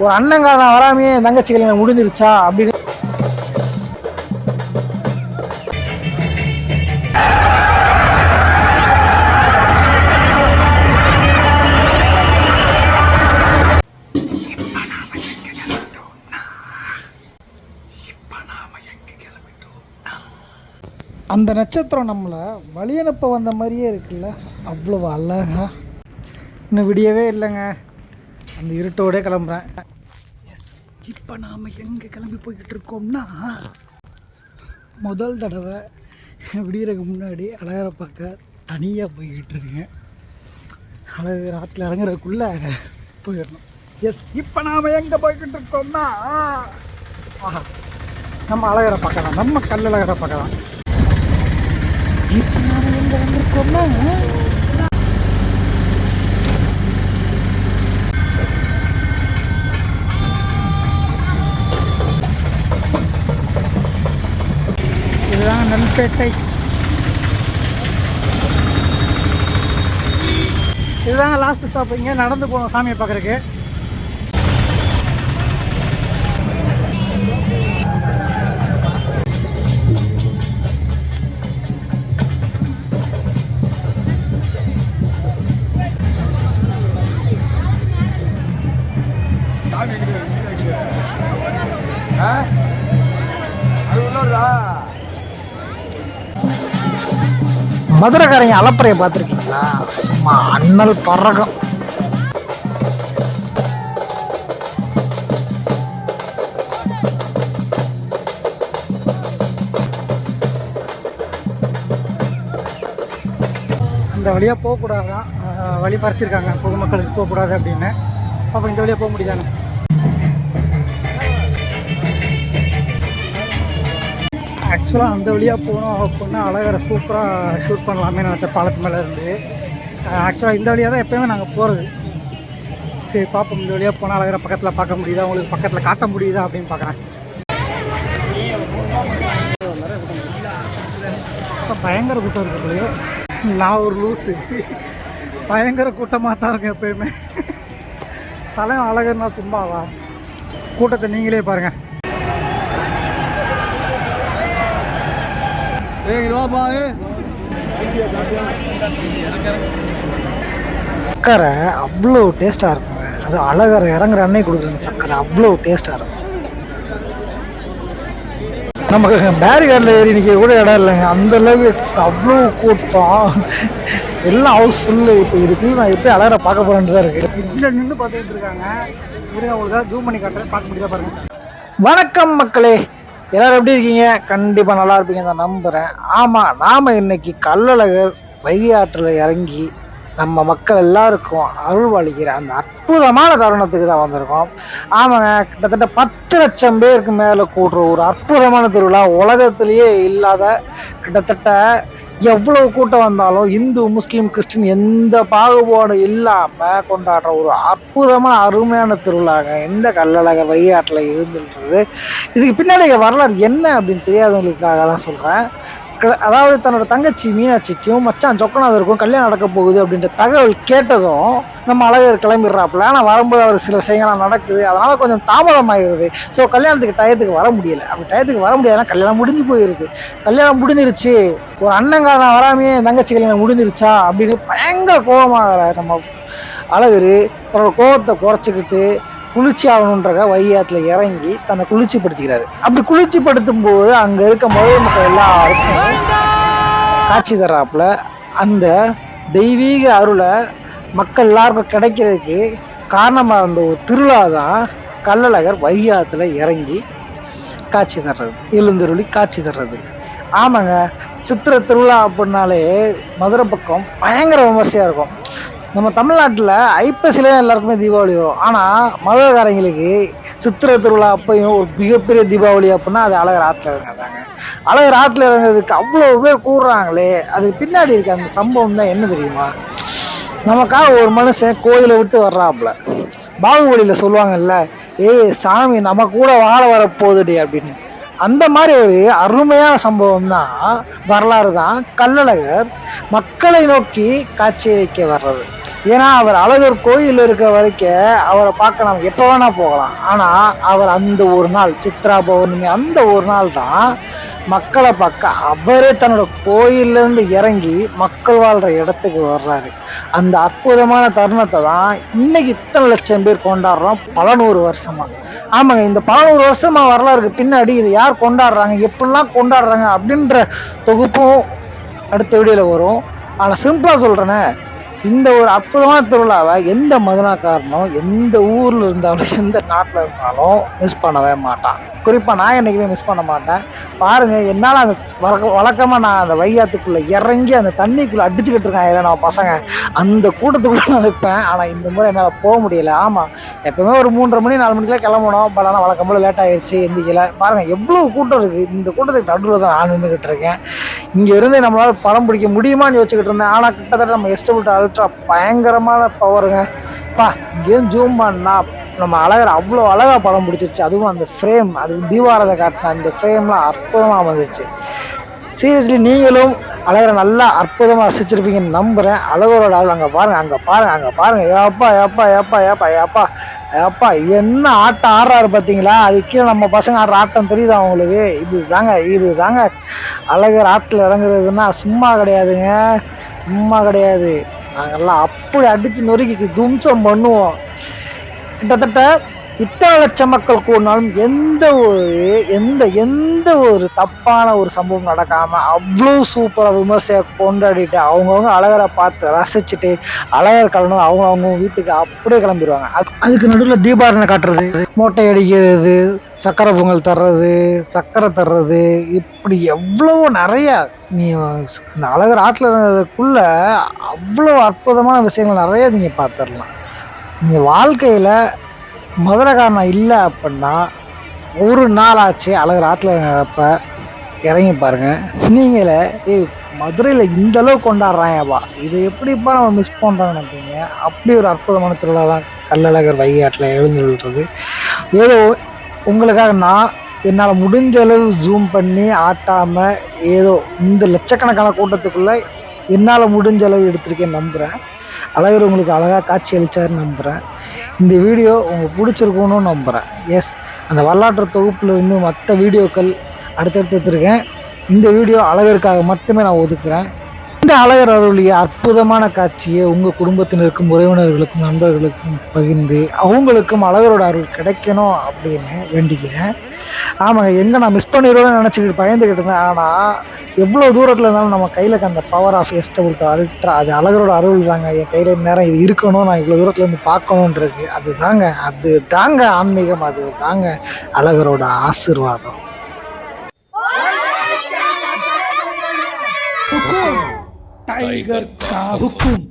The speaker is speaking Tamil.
ஒரு அண்ணங்காரன் வராமையே என் தங்கச்சி கல்யாணம் முடிஞ்சிருச்சா அப்படின்னு. அந்த நட்சத்திரம் நம்மளை வழியனுப்ப வந்த மாதிரியே இருக்குல்ல. அவ்வளோ அழகா. இன்னும் விடியவே இல்லைங்க. அந்த இருட்டோடே கிளம்புறேன். எஸ் இப்போ நாம் எங்கே கிளம்பி போய்கிட்டு இருக்கோம்னா முதல் தடவை விடியறதுக்கு முன்னாடி அழகரை பார்க்க தனியாக போய்கிட்டு இருக்கேன். அழகு ராத்தில் இறங்குறதுக்குள்ளே போயிடணும். எஸ் இப்போ நாம் எங்கே போய்கிட்டு இருக்கோம்னா ஆஹா நம்ம அழகரை பார்க்கலாம். நம்ம கல்லழகரை பார்க்கலாம். இப்போ நாம் எங்கே வந்திருக்கோம்னா இதுதான் இதுதாங்க லாஸ்ட் ஸ்டாப் இங்கே நடந்து போகணும் சாமியை பார்க்குறக்கு மதுரைக்காரங்க அலப்பறையை பார்த்துருக்கீங்களா? சும்மா அண்ணல் பறகம் அந்த வழியாக போகக்கூடாதான் வழி பறிச்சிருக்காங்க. பொதுமக்களுக்கு போகக்கூடாது அப்படின்னு. அப்போ இந்த வழியாக போக முடியாது ஆக்சுவலாக அந்த வழியாக போகணும் அப்படின்னா அழகரை சூப்பராக ஷூட் பண்ணலாமே நினச்சேன் பாலத்து மேலே இருந்து. ஆக்சுவலாக இந்த வழியாக தான் எப்போயுமே நாங்கள் போகிறது சரி பார்ப்போம் இந்த வழியாக போனால் அழகரை பக்கத்தில் பார்க்க முடியுதா? உங்களுக்கு பக்கத்தில் காட்ட முடியுதா அப்படின்னு பார்க்குறேன் இப்போ பயங்கர கூட்டம் இருக்கு நான் ஒரு லூஸு பயங்கர கூட்டமாக தான் இருக்கும் எப்பயுமே. தலைவன் அழகர்னா சும்மாவா? கூட்டத்தை நீங்களே பாருங்கள் சக்கரை அவ்வளோ டேஸ்ட்டாக இருக்குங்க அது அழகரை இறங்குற அன்னைக்கு கொடுக்குற சக்கரை. அவ்வளோ டேஸ்ட்டாக இருக்கும். நமக்கு பேரிகார்டில் ஏறி நிற்க கூட இடம் இல்லைங்க. அந்த அளவுக்கு அவ்வளோ கூட்டம். எல்லாம் ஹவுஸ் ஃபுல்லு இப்போ இதுக்குள்ள நான் எப்படி அழகரை பார்க்க போகிறேன்னு தான் இருக்குது ஃப்ரிட்ஜில் நின்று பார்த்துக்கிட்டு இருக்காங்க. இருங்க உங்களுக்காக ஜூம் பண்ணி காட்டுறேன். பார்க்க முடியுதா பாருங்க. வணக்கம் மக்களே. எல்லாரும் எப்படி இருக்கீங்க? கண்டிப்பாக நல்லா இருப்பீங்க தான் நம்புகிறேன் ஆமாம் நாம் இன்னைக்கு கள்ளழகர் வைகை ஆற்றில் இறங்கி நம்ம மக்கள் எல்லாருக்கும் அருள்வாளிக்கிற அந்த அற்புதமான தருணத்துக்கு தான் வந்திருக்கோம். ஆமாங்க கிட்டத்தட்ட பத்து லட்சம் பேருக்கு மேலே கூடுற ஒரு அற்புதமான திருவிழா உலகத்திலேயே இல்லாத கிட்டத்தட்ட எவ்வளவு கூட்டம் வந்தாலும் இந்து முஸ்லீம் கிறிஸ்டின் எந்த பாகுபாடும் இல்லாமல் கொண்டாடுற ஒரு அற்புதமான அருமையான திருவிழாங்க. இந்த கள்ளழகர் வையாட்டில் இருந்துன்றது இதுக்கு பின்னாடி வரலாறு என்ன அப்படின்னு தெரியாதவங்களுக்காக தான் சொல்கிறேன் அதாவது தன்னோட தங்கச்சி மீனாட்சிக்கும் மச்சான் சொக்கநாதருக்கும் கல்யாணம் நடக்க போகுது அப்படின்ற தகவல் கேட்டதும் நம்ம அழகர் கிளம்பிடுறாப்புல. ஆனால் வரும்போது அவர் சில விஷயங்கள்லாம் நடக்குது. அதனால் கொஞ்சம் தாமதமாகிடுது ஸோ கல்யாணத்துக்கு டயத்துக்கு வர முடியல. அப்படி டயத்துக்கு வர முடியாதுன்னா கல்யாணம் முடிஞ்சு போயிடுது கல்யாணம் முடிஞ்சிருச்சு. ஒரு அண்ணங்காரன் வராமையே என் தங்கச்சி கல்யாணம் முடிஞ்சிருச்சா? அப்படின்னு பயங்கர கோபமாகிற நம்ம அழகர். தன்னோட கோபத்தை குறைச்சிக்கிட்டு குளிர்ச்சி ஆகணுன்றக வையாத்துல இறங்கி தன்னை குளிர்ச்சி படுத்திக்கிறாரு அப்படி குளிர்ச்சிப்படுத்தும் போது அங்கே இருக்க முதல் மக்கள் எல்லாருக்கும் காட்சி தர்றாப்புல அந்த தெய்வீக அருளை மக்கள் எல்லாருக்கும் கிடைக்கிறதுக்கு காரணமாக இருந்த ஒரு திருவிழா தான் கள்ளழகர் வையாத்துல இறங்கி காட்சி தர்றது எழுந்தருளி காட்சி தர்றது. ஆமாங்க சித்திரை திருவிழா அப்படின்னாலே மதுரை பக்கம் பயங்கர விமர்சையாக இருக்கும். நம்ம தமிழ்நாட்டில் ஐப்பசிலே எல்லாருக்குமே தீபாவளி வரும். ஆனால் மதுரைக்காரங்களுக்கு சித்திரை திருவிழா அப்பையும் ஒரு மிகப்பெரிய தீபாவளி அப்படின்னா அது அழகர் ஆற்றுல இறங்காதாங்க அழகர் ஆற்றுல இறங்குறதுக்கு அவ்வளோ பேர் கூடுறாங்களே அதுக்கு பின்னாடி இருக்க அந்த சம்பவம் தான் என்ன தெரியுமா? நமக்காக ஒரு மனுஷன் கோயிலை விட்டு வர்றாப்புல. பாகுபலியில் சொல்லுவாங்கல்ல ஏய் சாமி நம்ம கூட வாழ வரப்போகுதுடி அப்படின்னு. அந்த மாதிரி ஒரு அருமையான சம்பவம் தான் வரலாறு தான் கள்ளழகர் மக்களை நோக்கி காட்சி வைக்க வர்றது. ஏன்னா அவர் அழகர் கோயில் இருக்க வரைக்கும் அவரை பார்க்க நம்ம எப்போ வேணா போகலாம். ஆனால் அவர் அந்த ஒரு நாள் சித்ரா பௌர்ணமி அந்த ஒரு நாள் தான் மக்களை பார்க்க அவரே தன்னோட கோயிலேருந்து இறங்கி மக்கள் வாழ்கிற இடத்துக்கு வர்றாரு. அந்த அற்புதமான தருணத்தை தான் இன்னைக்கு இத்தனை லட்சம் பேர் கொண்டாடுறோம் பல நூறு வருஷமாக ஆமாங்க இந்த பல நூறு வரலாறுக்கு பின்னாடி இது யார் கொண்டாடுறாங்க எப்படிலாம் கொண்டாடுறாங்க அப்படின்ற தொகுப்பும் அடுத்த வீடியோவில் வரும். ஆனால் சிம்பிளாக சொல்கிறேனே இந்த ஒரு அற்புதமான திருவிழாவை எந்த மதுனாக்காரனும் எந்த ஊரில் இருந்தாலும் எந்த நாட்டில் இருந்தாலும் மிஸ் பண்ணவே மாட்டான். குறிப்பாக நான் என்றைக்குமே மிஸ் பண்ண மாட்டேன். பாருங்கள் என்னால் அந்த வழக்க வழக்கமாக நான் அந்த வையாத்துக்குள்ளே இறங்கி அந்த தண்ணிக்குள்ளே அடிச்சுக்கிட்டு இருக்கேன் இல்லை நான் பசங்க. அந்த கூட்டத்துக்குள்ளே நான் நிற்பேன் ஆனால் இந்த முறை என்னால் போக முடியல. ஆமாம் எப்பவுமே ஒரு மூன்றரை மணி நாலு மணிக்கெலாம் கிளம்பணும். பட் ஆனால் வழக்கம் போல் லேட் ஆயிடுச்சு எந்திக்கல. பாருங்கள் எவ்வளோ கூட்டம் இருக்குது இந்த கூட்டத்துக்கு நடுவில் தான் நான் நின்றுக்கிட்டு இருக்கேன். இங்கே இருந்து நம்மளால் படம் பிடிக்க முடியுமான்னு யோசிச்சுக்கிட்டு இருந்தேன். ஆனால் கிட்டத்தட்ட நம்ம எஸ்டபிள் அல்ட்ரா பயங்கரமான பவருங்க பா கேம் ஜூம் பண்ணா நம்ம அழகர் அவ்வளோ அழகாக படம் பிடிச்சிருச்சு. அதுவும் அந்த ஃப்ரேம் அது தீபாரதை காட்டின அந்த ஃப்ரேம்லாம் அற்புதமாக வந்துச்சு சீரியஸ்லி நீங்களும் அழகரை நல்லா அற்புதமாக ரசிச்சிருப்பீங்கன்னு நம்புகிறேன் அழகரோட ஆள் அங்கே பாருங்கள் அங்கே பாருங்கள் அங்கே பாருங்கள் ஏப்பா ஏப்பா ஏப்பா ஏப்பா ஏப்பா ஏப்பா என்ன ஆட்டம் ஆடுறாரு பார்த்தீங்களா? அது கீழே நம்ம பசங்க ஆடுற ஆட்டம் தெரியுதா அவங்களுக்கு இது தாங்க இது தாங்க அழகர் ஆட்டில் இறங்குறதுன்னா சும்மா கிடையாதுங்க. சும்மா கிடையாது. நாங்கள்லாம் அப்படி அடித்து நொறுக்கி தும்சம் பண்ணுவோம். கிட்டத்தட்ட இத்தனை லட்சம் மக்கள் கூடினாலும் எந்த ஒரு எந்த எந்த ஒரு தப்பான ஒரு சம்பவம் நடக்காமல் அவ்வளோ சூப்பராக விமர்சையாக கொண்டாடிட்டு அவங்கவுங்க அழகரை பார்த்து ரசிச்சுட்டு அழகர் கலனும் அவங்க அவங்க வீட்டுக்கு அப்படியே கிளம்பிடுவாங்க. அது அதுக்கு நடுவில் தீபாரணை காட்டுறது மோட்டை அடிக்கிறது சக்கரை பொங்கல் தர்றது சக்கரை தர்றது இப்படி எவ்வளோ நிறையா நீ இந்த அழகர் ஆற்றுல இருந்ததுக்குள்ள அவ்வளோ அற்புதமான விஷயங்கள் நிறைய நீங்கள் பார்த்துடலாம். நீங்கள் வாழ்க்கையில் மதுரைக்காரன் இல்லை அப்படின்னா ஒரு நாள் ஆச்சு அழகர் ஆற்றுல இறங்குறப்ப இறங்கி பாருங்க. நீங்களே ஏய் மதுரையில் இந்த அளவு கொண்டாடுறாங்கப்பா இது எப்படிப்பா நம்ம மிஸ் பண்ணுறோம்னு நினைப்பீங்க? அப்படி ஒரு அற்புதமான திருவிழா தான் கல்லழகர் வைகாட்டில் ஆற்றில் எழுந்துள்ளுறது ஏதோ உங்களுக்காக நான் என்னால் முடிஞ்ச அளவு ஜூம் பண்ணி ஆட்டாமல் ஏதோ இந்த லட்சக்கணக்கான கூட்டத்துக்குள்ளே என்னால் முடிஞ்ச அளவு எடுத்திருக்கேன் நம்புகிறேன் அழகர் உங்களுக்கு அழகாக காட்சி அளித்தாருன்னு நம்புகிறேன் இந்த வீடியோ உங்களுக்கு பிடிச்சிருக்கணும்னு நம்புகிறேன் எஸ் அந்த வரலாற்று தொகுப்பில் இருந்து மற்ற வீடியோக்கள் அடுத்தடுத்து எடுத்துருக்கேன். இந்த வீடியோ அழகருக்காக மட்டுமே நான் ஒதுக்குறேன். இந்த அழகர் அருளிய அற்புதமான காட்சியை உங்கள் குடும்பத்தினருக்கும் உறவினர்களுக்கும் நண்பர்களுக்கும் பகிர்ந்து அவங்களுக்கும் அழகரோட அருள் கிடைக்கணும் அப்படின்னு வேண்டிக்கிறேன். ஆமாங்க எங்கே நான் மிஸ் பண்ணிடுவேன்னு நினச்சிக்கிட்டு பயந்துக்கிட்டு இருந்தேன். ஆனால் எவ்வளோ தூரத்தில் இருந்தாலும் நம்ம கையில் அந்த பவர் ஆஃப் எஸ்டபுள் அல்ட்ரா அது அழகரோட அருள் தாங்க. என் கையில் நேரம் இது இருக்கணும் நான் இவ்வளோ தூரத்துலேருந்து பார்க்கணுன்றது. அது தாங்க அது தாங்க ஆன்மீகம் அது தாங்க அழகரோட ஆசீர்வாதம். டைகர் காவுக்கும்